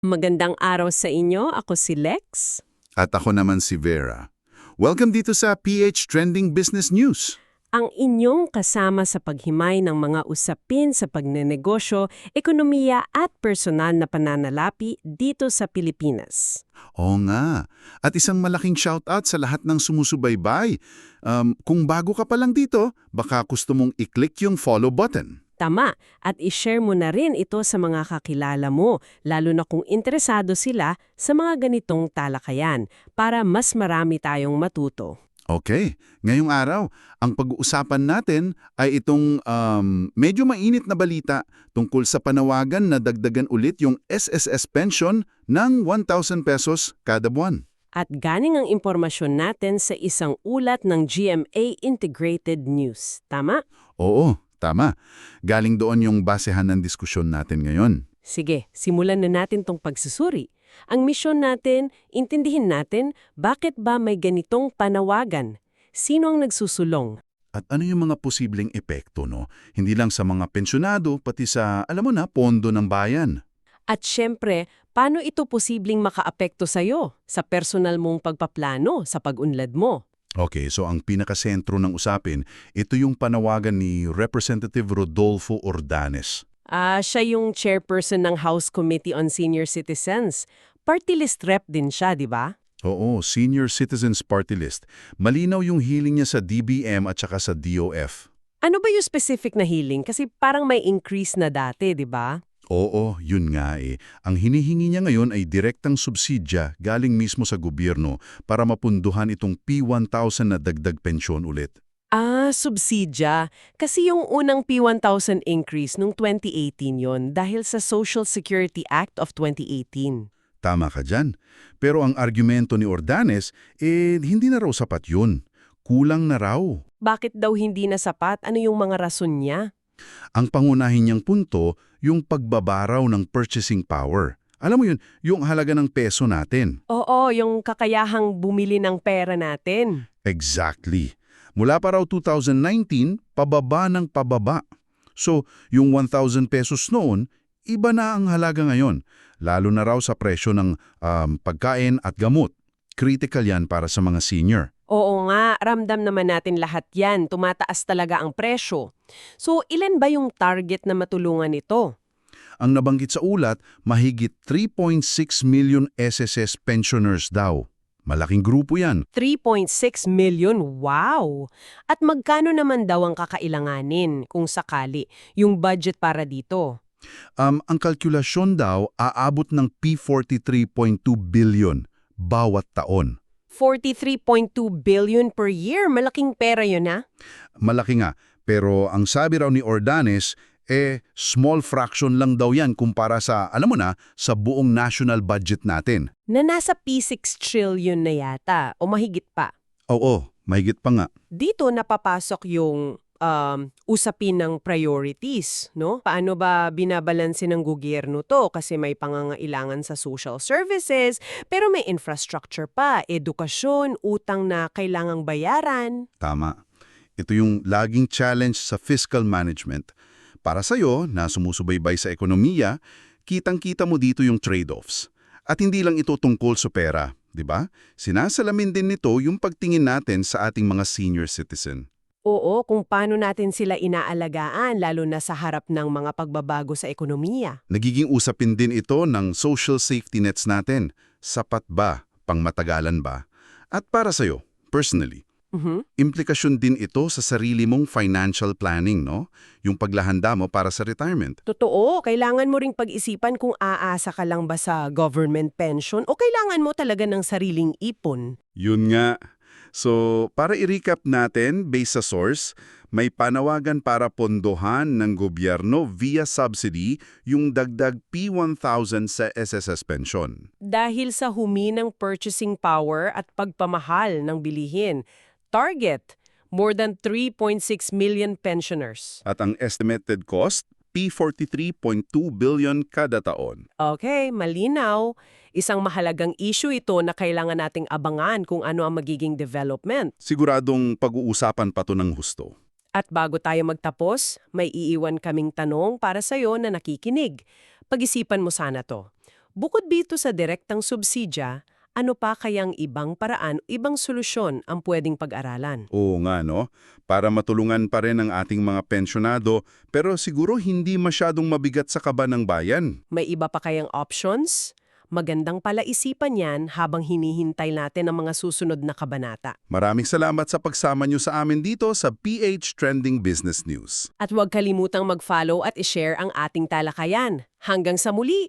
Magandang araw sa inyo. Ako si Lex. At ako naman si Vera. Welcome dito sa PH Trending Business News. Ang inyong kasama sa paghimay ng mga usapin sa pagnenegosyo, ekonomiya at personal na pananalapi dito sa Pilipinas. Oo nga. At isang malaking shoutout sa lahat ng sumusubaybay. Um, kung bago ka pa lang dito, baka gusto mong i-click yung follow button. Tama, at i-share mo na rin ito sa mga kakilala mo, lalo na kung interesado sila sa mga ganitong talakayan, para mas marami tayong matuto. Okay, ngayong araw, ang pag-uusapan natin ay itong um, medyo mainit na balita tungkol sa panawagan na dagdagan ulit yung SSS pension ng 1,000 pesos kada buwan. At ganing ang impormasyon natin sa isang ulat ng GMA Integrated News. Tama? Oo, tama. Galing doon yung basehan ng diskusyon natin ngayon. Sige, simulan na natin tong pagsusuri. Ang misyon natin, intindihin natin bakit ba may ganitong panawagan. Sino ang nagsusulong? At ano yung mga posibleng epekto, no? Hindi lang sa mga pensyonado, pati sa, alam mo na, pondo ng bayan. At syempre, paano ito posibleng makaapekto sa'yo, sa personal mong pagpaplano, sa pag-unlad mo? Okay, so ang pinakasentro ng usapin, ito yung panawagan ni Representative Rodolfo Ordanes. Ah, siya yung chairperson ng House Committee on Senior Citizens. Party list rep din siya, di ba? Oo, Senior Citizens Party List. Malinaw yung hiling niya sa DBM at saka sa DOF. Ano ba yung specific na healing? Kasi parang may increase na dati, di ba? Oo, yun nga eh. Ang hinihingi niya ngayon ay direktang subsidya galing mismo sa gobyerno para mapunduhan itong P1000 na dagdag pensyon ulit. Ah, subsidya. Kasi yung unang P1000 increase nung 2018 yon dahil sa Social Security Act of 2018. Tama ka dyan. Pero ang argumento ni Ordanes, eh hindi na raw sapat yun. Kulang na raw. Bakit daw hindi na sapat? Ano yung mga rason niya? Ang pangunahin niyang punto, yung pagbabaraw ng purchasing power. Alam mo yun, yung halaga ng peso natin. Oo, yung kakayahang bumili ng pera natin. Exactly. Mula pa raw 2019, pababa ng pababa. So, yung 1,000 pesos noon, iba na ang halaga ngayon, lalo na raw sa presyo ng um, pagkain at gamot. Critical yan para sa mga senior. Oo nga, ramdam naman natin lahat yan. Tumataas talaga ang presyo. So, ilan ba yung target na matulungan ito? Ang nabanggit sa ulat, mahigit 3.6 million SSS pensioners daw. Malaking grupo yan. 3.6 million, wow! At magkano naman daw ang kakailanganin, kung sakali, yung budget para dito? Um, ang kalkulasyon daw aabot ng P43.2 billion bawat taon. 43.2 billion per year, malaking pera yun ha? Malaki nga, pero ang sabi raw ni Ordanes, eh small fraction lang daw yan kumpara sa, alam mo na, sa buong national budget natin. Na nasa P6 trillion na yata, o mahigit pa. Oo, mahigit pa nga. Dito napapasok yung um, usapin ng priorities, no? Paano ba binabalanse ng gobyerno to? Kasi may pangangailangan sa social services, pero may infrastructure pa, edukasyon, utang na kailangang bayaran. Tama. Ito yung laging challenge sa fiscal management. Para sa'yo, na sumusubaybay sa ekonomiya, kitang-kita mo dito yung trade-offs. At hindi lang ito tungkol sa pera, di ba? Sinasalamin din nito yung pagtingin natin sa ating mga senior citizen. Oo, kung paano natin sila inaalagaan, lalo na sa harap ng mga pagbabago sa ekonomiya. Nagiging usapin din ito ng social safety nets natin. Sapat ba? Pangmatagalan ba? At para sa'yo, personally, Mhm. implikasyon din ito sa sarili mong financial planning, no? Yung paglahanda mo para sa retirement. Totoo, kailangan mo ring pag-isipan kung aasa ka lang ba sa government pension o kailangan mo talaga ng sariling ipon. Yun nga. So, para i-recap natin, based sa source, may panawagan para pondohan ng gobyerno via subsidy yung dagdag P1000 sa SSS pension. Dahil sa huminang purchasing power at pagpamahal ng bilihin, target more than 3.6 million pensioners. At ang estimated cost, P43.2 billion kada taon. Okay, malinaw. Isang mahalagang issue ito na kailangan nating abangan kung ano ang magiging development. Siguradong pag-uusapan pa to ng husto. At bago tayo magtapos, may iiwan kaming tanong para sa'yo na nakikinig. Pag-isipan mo sana to. Bukod dito sa direktang subsidya, ano pa kayang ibang paraan, ibang solusyon ang pwedeng pag-aralan? Oo nga, no? Para matulungan pa rin ang ating mga pensyonado, pero siguro hindi masyadong mabigat sa kaba ng bayan. May iba pa kayang options? Magandang palaisipan yan habang hinihintay natin ang mga susunod na kabanata. Maraming salamat sa pagsama nyo sa amin dito sa PH Trending Business News. At huwag kalimutang mag-follow at i-share ang ating talakayan. Hanggang sa muli!